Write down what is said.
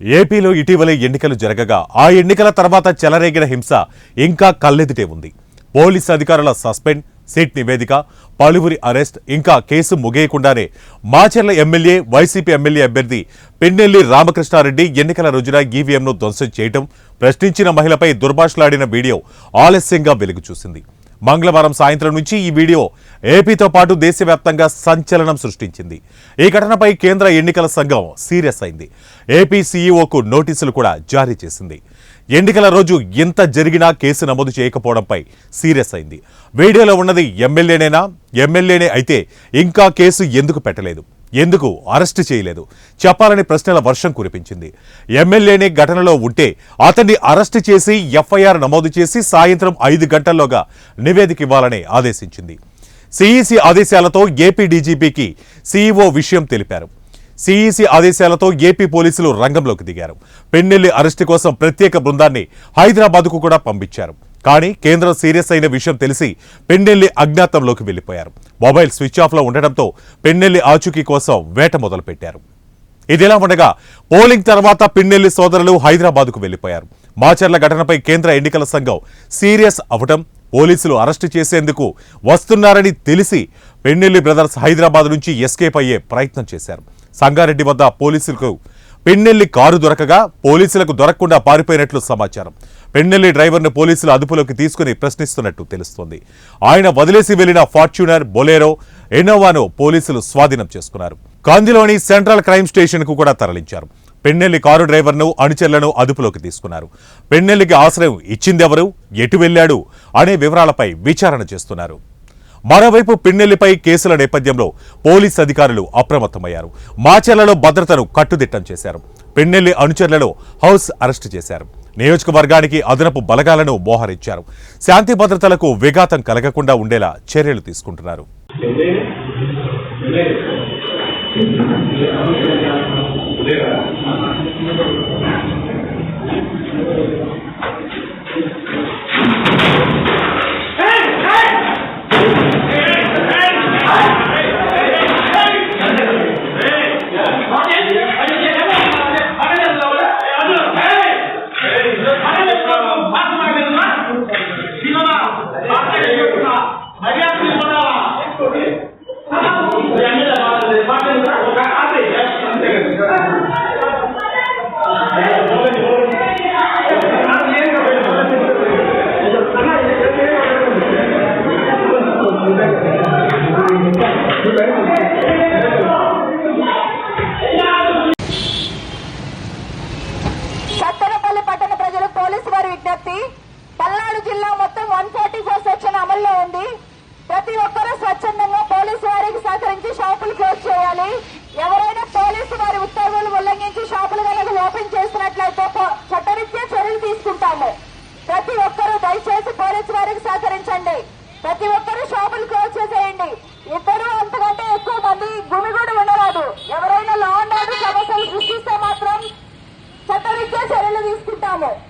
ఏపీలో ఇటీవలే ఎన్నికలు జరగగా ఆ ఎన్నికల తర్వాత చెలరేగిన హింస ఇంకా కళ్ళెదుటే ఉంది. పోలీస్ అధికారుల సస్పెండ్ సీట్ నివేదిక పలువురి అరెస్ట్ ఇంకా కేసు ముగియకుండానే మాచర్ల ఎమ్మెల్యే వైసీపీ ఎమ్మెల్యే అభ్యర్థి పిన్నెల్లి రామకృష్ణారెడ్డి ఎన్నికల రోజున ఈవీఎంను ధ్వంసం చేయటం ప్రశ్నించిన మహిళపై దుర్భాషలాడిన వీడియో ఆలస్యంగా వెలుగుచూసింది మంగళవారం సాయంత్రం నుంచి ఈ వీడియో ఏపీతో పాటు దేశవ్యాప్తంగా సంచలనం సృష్టించింది. ఈ ఘటనపై కేంద్ర ఎన్నికల సంఘం సీరియస్ అయింది. ఏపీ సీఈఓకు నోటీసులు కూడా జారీ చేసింది. ఎన్నికల రోజు ఎంత జరిగినా కేసు నమోదు చేయకపోవడంపై సీరియస్ అయింది. వీడియోలో ఉన్నది ఎమ్మెల్యేనేనా? ఎమ్మెల్యేనే అయితే ఇంకా కేసు ఎందుకు పెట్టలేదు? ఎందుకు అరెస్టు చేయలేదు? చెప్పాలని ప్రశ్నల వర్షం కురిపించింది. ఎమ్మెల్యేనే ఘటనలో ఉంటే అతన్ని అరెస్టు చేసి ఎఫ్ఐఆర్ నమోదు చేసి సాయంత్రం ఐదు గంటల్లోగా నివేదిక ఇవ్వాలని ఆదేశించింది. సిఈసి ఆదేశాలతో ఏపీ డీజీపీకి సీఈఓ విషయం తెలిపారు. సిఈసి ఆదేశాలతో ఏపీ పోలీసులు రంగంలోకి దిగారు. పెన్నెల్లి అరెస్టు కోసం ప్రత్యేక బృందాన్ని హైదరాబాద్కు కూడా పంపించారు. కానీ కేంద్రం సీరియస్ అయిన విషయం తెలిసి పెన్నెల్లి అజ్ఞాతంలోకి వెళ్ళిపోయారు మొబైల్ స్విచ్ ఆఫ్లో ఉండటంతో పెన్నెల్లి ఆచూకీ కోసం వేట మొదలుపెట్టారు. ఇదిలా ఉండగా పోలింగ్ తర్వాత పిన్నెల్లి సోదరులు హైదరాబాద్కు వెళ్ళిపోయారు మాచర్ల ఘటనపై కేంద్ర ఎన్నికల సంఘం సీరియస్ అవటం పోలీసులు అరెస్టు చేసేందుకు వస్తున్నారని తెలిసి పెన్నెల్లి బ్రదర్స్ హైదరాబాద్ నుంచి ఎస్కేప్ అయ్యే ప్రయత్నం చేశారు. సంగారెడ్డి వద్ద పోలీసులకు పెన్నెల్లి కారు దొరకగా పోలీసులకు దొరకకుండా పారిపోయినట్లు సమాచారం. పెన్నెల్లి డ్రైవర్ను పోలీసులు అదుపులోకి తీసుకుని ప్రశ్నిస్తున్నట్టు తెలుస్తోంది. ఆయన వదిలేసి వెళ్ళిన ఫార్చ్యూనర్ బొలేరో ఎనోవాను పోలీసులు స్వాధీనం చేసుకున్నారు. కాందిలోని సెంట్రల్ క్రైమ్ స్టేషన్కు కూడా తరలించారు. పెన్నెల్లి కారు డ్రైవర్ను అనుచరులను అదుపులోకి తీసుకున్నారు. పెన్నెల్లికి ఆశ్రయం ఇచ్చిందెవరు ఎటు వెళ్ళాడు అనే వివరాలపై విచారణ చేస్తున్నారు. మరోవైపు పిన్నెల్లిపై కేసుల నేపథ్యంలో పోలీస్ అధికారులు అప్రమత్తమయ్యారు. మాచర్లలో భద్రతను కట్టుదిట్టం చేశారు. పిన్నెల్లి అనుచరులలో హౌస్ అరెస్టు చేశారు. నియోజకవర్గానికి అదనపు బలగాలను మోహరించారు. శాంతి భద్రతలకు విఘాతం కలగకుండా ఉండేలా చర్యలు తీసుకుంటున్నారు. సత్తెనపల్లి పట్టణ ప్రజలు పోలీసు వారి విజ్ఞప్తి. పల్నాడు జిల్లా మొత్తం వన్ ఫార్టీ ఫోర్ సెక్షన్ అమల్లో ఉంది. ప్రతి ఒక్కరూ స్వచ్ఛందంగా పోలీసు వారికి సహకరించి షాపులు క్లోజ్ చేయాలి. ఎవరైనా పోలీసు వారి ఉత్తర్వులు ఉల్లంఘించి షాపులు కనుక ఓపెన్ చేసినట్లయితే చట్టరీత్యా చర్యలు తీసుకుంటాము. ప్రతి ఒక్కరూ దయచేసి పోలీసు వారికి సహకరించండి. ప్రతి ఒక్కరూ షాపులు క్లోజ్ చేసేయండి. ఇద్దరు かも。